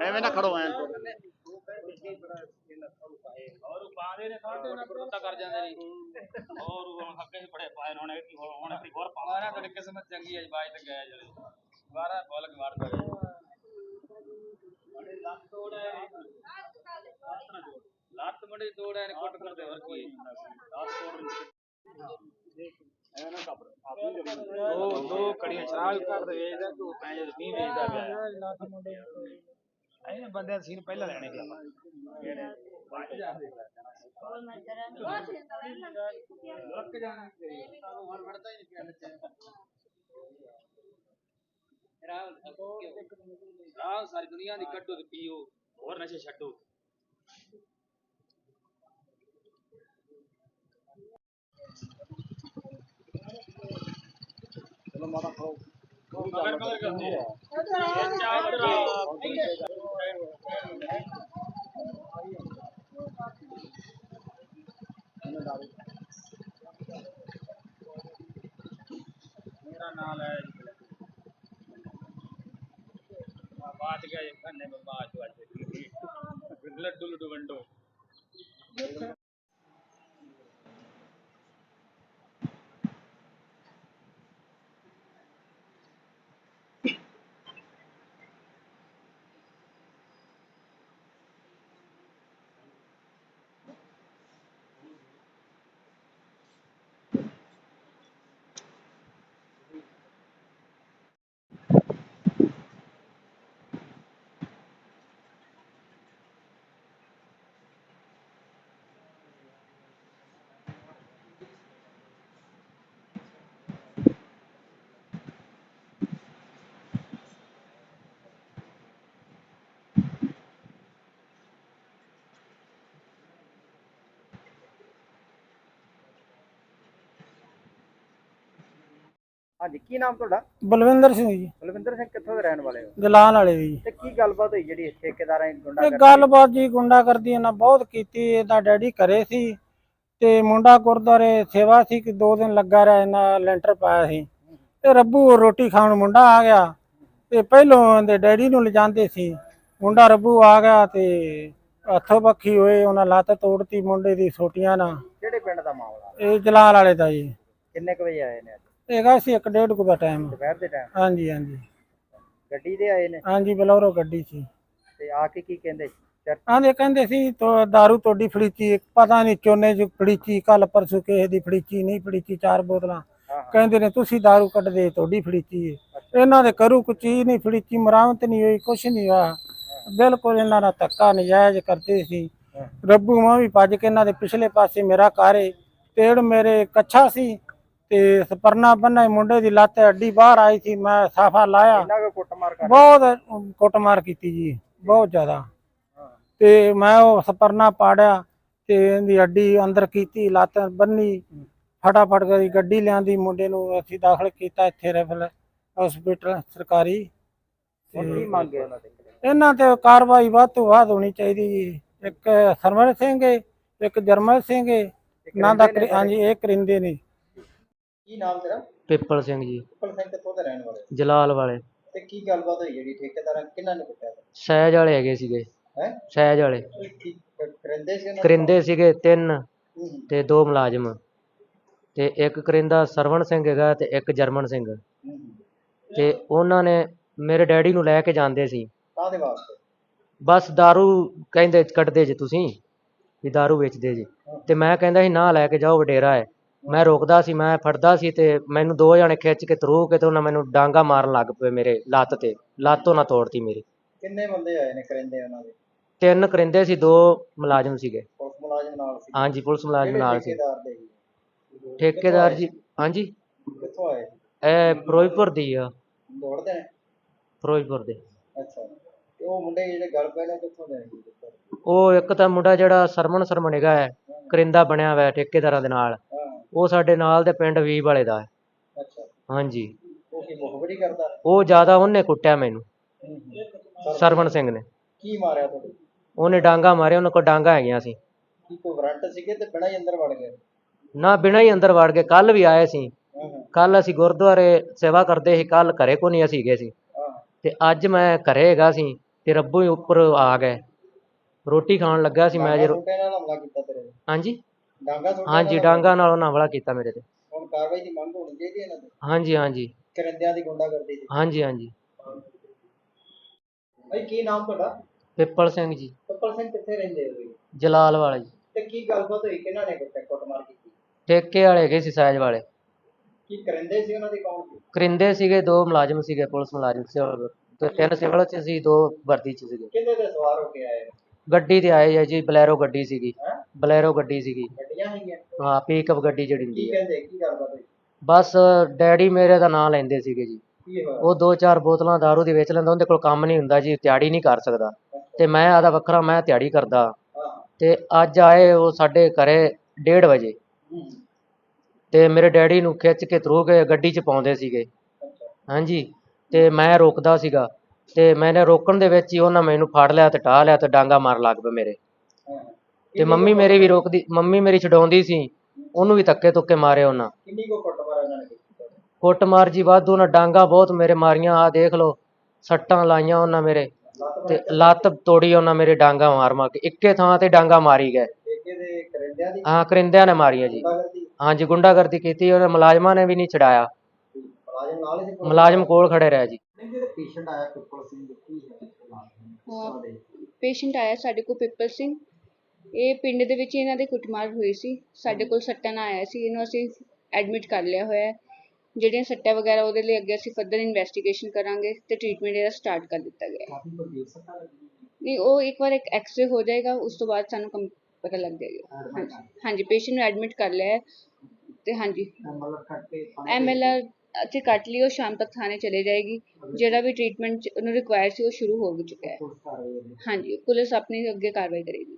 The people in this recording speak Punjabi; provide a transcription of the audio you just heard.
ਐਵੇਂ ਨਾ ਖੜੋ ਐਂ। ਔਰ ਪਾਦੇ ਨੇ ਸਾਡੇ ਨਾਲ ਕਰੋਤਾ ਕਰ ਜਾਂਦੇ ਨੇ। ਔਰ ਹੁਣ ਹੱਕੇ ਹੀ ਬੜੇ ਪਾਏ ਨੇ, ਹੁਣ ਹੋਰ ਹੁਣ ਇੱਕ ਹੋਰ ਪਾ ਨਾ ਤੁਹਾਡੀ ਕਿਸਮਤ ਚੰਗੀ ਹੈ ਬਾਈ ਤੇ ਗਿਆ ਜਿਹੜੇ ਦੁਬਾਰਾ ਬੋਲ ਕੇ ਮਾਰ ਦੋ ਲੱਤ ਤੋੜ ਹੈ ਲੱਤ ਮੜੀ ਤੋੜ ਹੈ ਕੁੱਟ ਕਰਦੇ ਹੋਰ ਕੀ। ਲੱਤ ਤੋੜ ਦੋ ਦੋ ਕੜੀਆਂ ਸ਼ਰਾਬ ਕੱਢ ਦੇ ਵੇਚਦਾ ਤੂੰ ਪੈਂਜ ਵੀ ਵੇਚਦਾ ਪਿਆ। ਐਨੇ ਬੰਦੇ ਦਾ ਸੀਨ ਪਹਿਲਾਂ ਲੈਣੇ ਕਿ ਲੱਕ ਜਾਣਾ ਹੁਣ ਵੜਦਾ ਹੀ ਨਹੀਂ ਰਾਹ ਸਾਰੀ ਦੁਨੀਆ ਦੀ ਕੱਢੋ ਤੇ ਪੀਓ, ਹੋਰ ਨਸ਼ੇ ਛੱਡੋ। ਮਾੜਾ ਖਾਓ ਮਗਰ ਮਗਰ ਕਰਦੇ ਆ ਚਾਰ ਮੇਰਾ ਨਾਮ ਹੈ ਬਾਤ ਗਿਆ ਇਹ ਕਰਨੇ ਬਾਤ ਵਾਜ ਲੱਡੂ ਲੱਡੂ ਵੰਡੋ। ਹਾਂਜੀ ਕੀ ਨਾਮ ਤੁਹਾਡਾ? ਬਲਵਿੰਦਰ ਸਿੰਘ ਜੀ। ਬਲਵਿੰਦਰ ਸਿੰਘ ਕਿੱਥੋਂ ਦੇ ਰਹਿਣ ਵਾਲੇ ਹੋ? ਗਲਾਲ ਵਾਲੇ ਦੀ ਤੇ ਕੀ ਗੱਲਬਾਤ ਹੋਈ ਜਿਹੜੀ ਠੇਕੇਦਾਰਾਂ ਦੀ ਗੁੰਡਾ ਇਹ ਗੱਲਬਾਤ ਜੀ ਗੁੰਡਾ ਕਰਦੀ ਇਹਨਾਂ ਬਹੁਤ ਕੀਤੀ ਇਹਦਾ ਡੈਡੀ ਘਰੇ ਸੀ ਤੇ ਮੁੰਡਾ ਗੁਰਦੁਆਰੇ ਸੇਵਾ ਸੀ ਕਿ ਦੋ ਦਿਨ ਲੱਗਾ ਰਿਹਾ ਇਹਨਾਂ ਲੈਂਟਰ ਪਾਇਆ ਸੀ। ਤੇ ਰੱਬੂ ਰੋਟੀ ਖਾਣ ਮੁੰਡਾ ਆ ਗਿਆ ਤੇ ਪਹਿਲੋਂ ਇਹਦੇ ਡੈਡੀ ਨੂੰ ਲਿਜਾਂਦੇ ਸੀ। ਮੁੰਡਾ ਰੱਬੂ ਆ ਗਿਆ ਤੇ ਹੱਥੋਂ ਬੱਖੀ ਹੋਏ ਉਹਨਾਂ ਲੱਤ ਤੋੜਤੀ ਮੁੰਡੇ ਦੀ ਛੋਟੀਆਂ ਨਾਲ। ਕਿਹੜੇ ਪਿੰਡ ਦਾ ਮਾਮਲਾ? ਇਹ ਜਲਾਲ ਵਾਲੇ ਦਾ ਜੀ। ਕਿੰਨੇ ਕੁ ਵਜੇ ਆਏ ਨੇ ਅੱਜ? ਹੈਗਾ ਸੀ ਇੱਕ ਡੇਢ ਕੁ ਦਾ ਟਾਈਮ ਦੁਪਹਿਰ ਦੇ ਟਾਈਮ ਹਾਂਜੀ ਹਾਂਜੀ ਗੱਡੀ ਦੇ ਆਏ ਨੇ ਹਾਂਜੀ ਬਲੌਰੋ ਗੱਡੀ ਸੀ ਤੇ ਆ ਕੇ ਕੀ ਕਹਿੰਦੇ ਚਰਚ ਆਂਦੇ ਕਹਿੰਦੇ ਸੀ ਤੋ दारू ਤੁਹਾਡੀ ਫੜੀਚੀ ਪਤਾ ਨਹੀਂ ਚੋਨੇ ਚ ਫੜੀਚੀ ਕੱਲ ਪਰਸੋਂ ਕਿਸੇ ਦੀ ਫੜੀਚੀ ਨਹੀਂ ਫੜੀਚੀ ਚਾਰ ਬੋਤਲਾਂ ਹਾਂ ਹਾਂ ਕਹਿੰਦੇ ਨੇ ਤੁਸੀਂ दारू ਕੱਢਦੇ ਤੁਹਾਡੀ ਫੜੀਚੀ ਹੈ ਇਹਨਾਂ ਦੇ ਕਰੂ ਕੁ ਚੀਜ਼ ਨਹੀਂ ਫੜੀਚੀ ਮਰਾਮਤ ਨਹੀਂ ਹੋਈ ਕੁਛ ਨਹੀਂ ਹੋਇਆ ਬਿਲਕੁਲ ਇਹਨਾਂ ਦਾ ਧੱਕਾ ਨਜਾਇਜ਼ ਕਰਦੇ ਸੀ ਹਾਂ। ਰੱਬੂ ਮਾਂ ਵੀ ਭੱਜ ਕੇ ਇਹਨਾਂ ਦੇ ਪਿਛਲੇ ਪਾਸੇ ਮੇਰਾ ਘਰ ਏ ਤੇੜ ਮੇਰੇ ਕੱਛਾ ਸੀ ਤੇ ਸਪਰਨਾ ਬੰਨਾ ਮੁੰਡੇ ਦੀ ਲੱਤ ਅੱਡੀ ਬਾਹਰ ਆਈ ਸੀ ਮੈਂ ਸਾਫਾ ਲਾਇਆ। ਇੰਨਾ ਕੁ ਕੁੱਟਮਾਰ ਕਰ ਬਹੁਤ ਕੁੱਟਮਾਰ ਕੀਤੀ ਜੀ ਬਹੁਤ ਜ਼ਿਆਦਾ। ਤੇ ਮੈਂ ਉਹ ਸਪਰਨਾ ਪਾੜਿਆ ਤੇ ਇਹਦੀ ਅੱਡੀ ਅੰਦਰ ਕੀਤੀ ਲੱਤ ਬੰਨੀ। ਫਟਾਫਟ ਕਰੀ ਗੱਡੀ ਲਿਆਂਦੀ ਮੁੰਡੇ ਨੂੰ ਅਸੀਂ ਦਾਖਲ ਕੀਤਾ ਇੱਥੇ ਰੈਫਲ ਹਸਪੀਟਲ ਸਰਕਾਰੀ। ਕੀ ਮੰਗੇ ਇਹਨਾਂ ਤੇ ਕਾਰਵਾਈ ਵੱਧ ਤੋਂ ਵੱਧ ਹੋਣੀ ਚਾਹੀਦੀ ਜੀ। ਇੱਕ ਸਰਵਣ ਸਿੰਘ ਇੱਕ ਜਰਮਲ ਸਿੰਘ ਨਾਂ ਦਾ? ਹਾਂਜੀ ਇਹ ਕਰਿੰਦੇ ਨੇ। ਕੀ ਨਾਮ ਤੇਰਾ ਪਿੱਪਲ ਸਿੰਘ ਜੀ ਉਪਲ ਸਿੰਘ ਕਿੱਥੋਂ ਦੇ ਰਹਿਣ ਵਾਲੇ ਹੋ? ਜਲਾਲ ਵਾਲੇ ਤੇ ਕੀ ਗੱਲਬਾਤ ਹੋਈ ਜਿਹੜੀ ਠੇਕੇਦਾਰਾਂ ਕਿੰਨਾਂ ਨੇ ਕੁੱਟਿਆ ਸਹਿਜ ਵਾਲੇ ਹੈਗੇ ਸੀਗੇ ਹੈ ਸਹਿਜ ਵਾਲੇ ਕੀ ਕਰਿੰਦੇ ਸੀ ਉਹਨਾਂ ਕਰਿੰਦੇ ਸੀਗੇ ਤਿੰਨ ਹੂੰ, ਹੂੰ, ਤੇ ਦੋ ਮੁਲਾਜ਼ਮ ਤੇ ਇੱਕ ਕਰਿੰਦਾ ਸਰਵਣ ਸਿੰਘ ਹੈਗਾ ਤੇ ਇੱਕ ਜਰਮਨ ਸਿੰਘ ਹੂੰ, ਹੂੰ। ਤੇ ਉਹਨਾਂ ਨੇ ਮੇਰੇ ਡੈਡੀ ਨੂੰ ਲੈ ਕੇ ਜਾਂਦੇ ਸੀ ਕਾਹਦੇ ਵਾਸਤੇ ਬਸ दारू ਕਹਿੰਦੇ ਕੱਢਦੇ ਜੇ ਤੁਸੀਂ ਵੀ दारू ਵੇਚਦੇ ਜੀ ਤੇ ਮੈਂ ਕਹਿੰਦਾ ਸੀ ਨਾ ਲੈ ਕੇ ਜਾਓ ਵਡੇਰਾ ਹੈ ਮੈਂ ਰੋਕਦਾ ਸੀ ਮੈਂ ਫੜਦਾ ਸੀ ਤੇ ਮੈਨੂੰ ਦੋ ਜਣੇ ਖਿੱਚ ਕੇ ਤਰੂ ਕੇ ਤੇ ਉਹਨਾਂ ਮੈਨੂੰ ਡਾਂਗਾ ਮਾਰਨ ਲੱਗ ਪਏ ਮੇਰੇ ਲੱਤ ਤੇ ਲੱਤੋਂ ਨਾ ਤੋੜਤੀ ਮੇਰੀ। ਕਿੰਨੇ ਬੰਦੇ ਆਏ ਨੇ ਕਰਿੰਦੇ ਉਹਨਾਂ ਦੇ? ਤਿੰਨ ਕਰਿੰਦੇ ਸੀ ਦੋ ਮੁਲਾਜ਼ਮ ਸੀਗੇ। ਪੁਲਿਸ ਮੁਲਾਜ਼ਮ ਨਾਲ ਸੀ। ਹਾਂਜੀ ਪੁਲਿਸ ਮੁਲਾਜ਼ਮ ਨਾਲ ਸੀ। ਠੇਕੇਦਾਰ ਦੇ ਸੀ? ਠੇਕੇਦਾਰ ਜੀ ਹਾਂਜੀ। ਕਿੱਥੋਂ ਆਏ ਇਹ ਫਿਰੋਜ਼ਪੁਰ ਦੀ ਆ। ਦੌੜਦੇ ਨੇ? ਫਿਰੋਜ਼ਪੁਰ ਦੇ। ਅੱਛਾ। ਤੇ ਉਹ ਮੁੰਡੇ ਜਿਹੜੇ ਗੱਲ ਪਏ ਨੇ ਕਿੱਥੋਂ ਦੇ ਨੇ? ਉਹ ਇੱਕ ਤਾਂ ਮੁੰਡਾ ਜਿਹੜਾ ਸਰਮਨ ਸਰਮਨ ਹੈਗਾ ਹੈ। ਕਰਿੰਦਾ ਬਣਿਆ ਹੋਇਆ ਹੈ ਠੇਕੇਦਾਰਾਂ ਦੇ ਨਾਲ। ਉਹ ਸਾਡੇ ਨਾਲ ਦੇ ਪਿੰਡ ਵੀਹ ਵਾਲੇ ਦਾ ਹੈ। ਅੱਛਾ। ਹਾਂਜੀ। ਉਹ ਕੀ ਮੁਖਬਰੀ ਕਰਦਾ ਉਹ ਜ਼ਿਆਦਾ ਉਹਨੇ ਕੁੱਟਿਆ ਮੈਨੂੰ। ਹੂੰ। ਸਰਵਣ ਸਿੰਘ ਨੇ। ਕੀ ਮਾਰਿਆ ਤੁਹਾਨੂੰ ਉਹਨੇ ਡਾਂਗਾ ਮਾਰਿਆ ਉਹਨਾਂ ਕੋਲ ਡਾਂਗਾ ਹੈਗੀਆਂ ਸੀ। ਕੀ ਕੋਈ ਵਾਰੰਟ ਸੀਗੇ ਤੇ ਬਿਨਾਂ ਹੀ ਅੰਦਰ ਵੜ ਗਏ? ਨਾ ਬਿਨਾਂ ਹੀ ਅੰਦਰ ਵੜ ਗਏ। ਕੱਲ ਵੀ ਆਏ ਸੀ। ਹਾਂ ਹਾਂ। ਕੱਲ ਅਸੀਂ ਗੁਰਦੁਆਰੇ ਸੇਵਾ ਕਰਦੇ ਸੀ। ਕੱਲ ਘਰੇ ਕੋ ਨਹੀਂ ਅਸੀਂ ਗਏ ਸੀ। ਹਾਂ। ਤੇ ਅੱਜ ਮੈਂ ਘਰੇ ਹੈਗਾ ਸੀ ਤੇ ਰੱਬੂ ਹੀ ਉੱਪਰ ਆ ਗਏ ਰੋਟੀ ਖਾਣ ਲੱਗਾ ਸੀ। ਮੈਂ ਜਦੋਂ ਛੋਟੇ ਨਾਲ ਹਮਲਾ ਕੀਤਾ ਤੇਰੇ ਤੇ। ਹਾਂਜੀ? ਡਾਂਗਾ ਹਾਂਜੀ ਡਾਂਗਾ ਨਾਲ ਉਹਨਾਂ ਹਮਲਾ ਕੀਤਾ ਮੇਰੇ ਤੇ। ਹੁਣ ਕਾਰਵਾਈ ਦੀ ਮੰਗ ਹੋਣੀ ਚਾਹੀਦੀ ਹੈ ਇਹਨਾਂ ਤੇ? ਹਾਂਜੀ ਹਾਂਜੀ। ਕਰਿੰਦਿਆਂ ਦੀ ਗੁੰਡਾਗਰਦੀ ਦੀ। ਹਾਂਜੀ ਹਾਂਜੀ। ਭਾਈ ਕੀ ਨਾਮ ਤੁਹਾਡਾ? ਪਿੱਪਲ ਸਿੰਘ ਜੀ। ਕੱਪਲ ਸਿੰਘ ਕਿੱਥੇ ਰਹਿੰਦੇ ਹੋ ਤੁਸੀਂ? ਜਲਾਲ ਵਾਲਾ ਜੀ। ਤੇ ਕੀ ਗੱਲਬਾਤ ਹੋਈ? ਕਿਹਨਾਂ ਨੇ ਕੁੱਟ ਕੁੱਟਮਾਰ ਕੀਤੀ? ਠੇਕੇ ਵਾਲੇ ਹੈਗੇ ਸੀ ਸਾਇਜ ਵਾਲੇ। ਕੀ ਕਰਿੰਦੇ ਸੀ ਉਹਨਾਂ ਦੇ ਕੌਣ ਸੀ? ਕਰਿੰਦੇ ਸੀਗੇ ਦੋ ਮੁਲਾਜ਼ਮ ਸੀਗੇ ਪੁਲਿਸ ਮੁਲਾਜ਼ਮ ਸੀ ਔਰ ਤੇ ਤਿੰਨ ਸਿਵਲ ਚ ਸੀ ਦੋ ਵਰਦੀ ਚ ਸੀਗੇ। ਕਿਹਦੇ ਤੇ ਸਵਾਰ ਹੋ ਕੇ ਆਏ? ਗੱਡੀ ਤੇ ਆਏ ਆ ਜੀ ਬਲੈਰੋ ਗੱਡੀ ਸੀਗੀ। ਹੈ? ਬਲੈਰੋ ਗੱਡੀ ਸੀਗੀ। ਗੱਡੀਆਂ ਹੈਗੀਆਂ ਹਾਂ ਪੀਕਅਪ ਗੱਡੀ ਜਿਹੜੀ ਕੀ ਹੁੰਦੀ ਹੈ ਕਹਿੰਦੇ ਕੀ ਬਸ ਡੈਡੀ ਮੇਰੇ ਦਾ ਨਾਂ ਲੈਂਦੇ ਸੀਗੇ ਜੀ। ਕੀ ਹੋਇਆ? ਉਹ ਦੋ ਚਾਰ ਬੋਤਲਾਂ दारू ਦੀ ਵੇਚ ਲੈਂਦਾ ਉਹਦੇ ਕੋਲ ਕੰਮ ਨਹੀਂ ਹੁੰਦਾ ਜੀ ਤਿਆੜੀ ਨਹੀਂ ਕਰ ਸਕਦਾ। ਤੇ ਮੈਂ ਆਦਾ ਵੱਖਰਾ ਮੈਂ ਤਿਆੜੀ ਕਰਦਾ। ਹਾਂ। ਤੇ ਅੱਜ ਆਏ ਉਹ ਸਾਡੇ ਘਰੇ 1:30 ਵਜੇ। ਹੂੰ। ਤੇ ਮੇਰੇ ਡੈਡੀ ਨੂੰ ਖਿੱਚ ਕੇ ਥਰੂ ਕੇ ਗੱਡੀ 'ਚ ਪਾਉਂਦੇ ਸੀਗੇ। ਅੱਛਾ। ਹਾਂਜੀ। ਤੇ ਮੈਂ ਰੋਕਦਾ ਸੀਗਾ। ਤੇ ਮੈਨੇ ਰੋਕਣ ਦੇ ਵਿੱਚ ਹੀ ਉਹਨਾਂ ਮੈਨੂੰ ਫੜ ਲਿਆ ਤੇ ਢਾਹ ਲਿਆ ਤੇ ਡਾਂਗਾ ਮਾਰ ਲੱਗ ਪਏ ਮੇਰੇ। ਤੇ ਮੰਮੀ ਮੇਰੀ ਵੀ ਰੋਕਦੀ ਮੰਮੀ ਮੇਰੀ ਛਡਾਉਂਦੀ ਸੀ ਉਹਨੂੰ ਵੀ ਧੱਕੇ ਧੁੱਕੇ ਮਾਰੇ ਉਹਨਾਂ। ਕਿੰਨੀ ਕੋ ਕੁੱਟਮਾਰ ਉਹਨਾਂ ਨੇ ਤੁਹਾਡੇ? ਕੁੱਟਮਾਰ ਜੀ ਵਾਧੂ ਉਹਨਾਂ ਡਾਂਗਾ ਬਹੁਤ ਮੇਰੇ ਮਾਰੀਆਂ ਆ ਦੇਖ ਲਓ ਸੱਟਾਂ ਲਾਈਆਂ ਉਹਨਾਂ ਮੇਰੇ। ਤੇ ਲੱਤ ਤੋੜੀ ਉਹਨਾਂ ਮੇਰੇ ਡਾਂਗਾ ਮਾਰ ਮਾਰ ਕੇ ਇੱਕੇ ਥਾਂ ਤੇ ਡਾਂਗਾ ਮਾਰੀ ਗਏ। ਠੇਕੇ ਦੇ ਕਰਿੰਦਿਆਂ ਦੀ? ਹਾਂ ਕਰਿੰਦਿਆਂ ਨੇ ਮਾਰੀਆਂ ਜੀ। ਹਾਂਜੀ ਗੁੰਡਾਗਰਦੀ ਕੀਤੀ ਉਹਨੇ ਮੁਲਾਜ਼ਮਾਂ ਨੇ ਵੀ ਨਹੀਂ ਛਡਾਇਆ। ਮੁਲਾਜ਼ਮ ਨਾਲ ਕੋਲ ਖੜੇ ਰਹੇ ਜੀ। ਜਿਹੜੇ ਪੇਸ਼ੈਂਟ ਆਇਆ ਪਿੱਪਲ ਸਿੰਘ ਕੀ ਹੈ। ਹਾਂ। ਪੇਸ਼ੈਂਟ ਆਇਆ ਸਾਡੇ ਕੋਲ ਪਿੱਪਲ ਸਿੰਘ। ਇਹ ਪਿੰਡ ਦੇ ਵਿੱਚ ਇਹਨਾਂ ਦੇ ਕੁੱਟਮਾਰ ਹੋਈ ਸੀ। ਸਾਡੇ ਕੋਲ ਸੱਟਾਂ ਨਾਲ ਆਇਆ ਸੀ। ਇਹਨੂੰ ਅਸੀਂ ਐਡਮਿਟ ਕਰ ਲਿਆ ਹੋਇਆ ਹੈ। ਜਿਹੜੀਆਂ ਸੱਟਾਂ ਵਗੈਰਾ ਉਹਦੇ ਲਈ ਅੱਗੇ ਅਸੀਂ ਫਰਦਰ ਇਨਵੈਸਟੀਗੇਸ਼ਨ ਕਰਾਂਗੇ ਤੇ ਟ੍ਰੀਟਮੈਂਟ ਇਹਦਾ ਸਟਾਰਟ ਕਰ ਦਿੱਤਾ ਗਿਆ ਹੈ। ਕਾਫੀ ਗੰਭੀਰ ਸੱਟਾਂ ਲੱਗੀਆਂ ਨਹੀਂ ਉਹ ਇੱਕ ਵਾਰ ਇੱਕ ਐਕਸਰੇ ਹੋ ਜਾਏਗਾ ਉਸ ਤੋਂ ਬਾਅਦ ਸਾਨੂੰ ਕੰਮ ਪਤਾ ਲੱਗ ਜਾਏਗਾ। ਹਾਂਜੀ ਹਾਂਜੀ। ਪੇਸ਼ੈਂਟ ਨੂੰ ਐਡਮਿਟ ਕਰ ਲਿਆ ਹੈ ਤੇ ਹਾਂਜੀ। ਮਤਲਬ ਕੱਟ ਕੇ ਐਮ ਐਲ ਆਰ ਅਸੀਂ ਕੱਟ ਲਈ ਉਹ ਸ਼ਾਮ ਤੱਕ ਥਾਣੇ ਚਲੇ ਜਾਏਗੀ। ਜਿਹੜਾ ਵੀ ਟ੍ਰੀਟਮੈਂਟ ਉਹਨੂੰ ਰਿਕੁਆਇਰ ਸੀ ਉਹ ਸ਼ੁਰੂ ਹੋ ਚੁੱਕਾ ਹੈ। ਪੁਲਿਸ ਕਰ ਰਹੀ ਹੈ ਹਾਂਜੀ ਪੁਲਿਸ ਆਪਣੀ ਅੱਗੇ ਕਾਰਵਾਈ ਕਰੇਗੀ।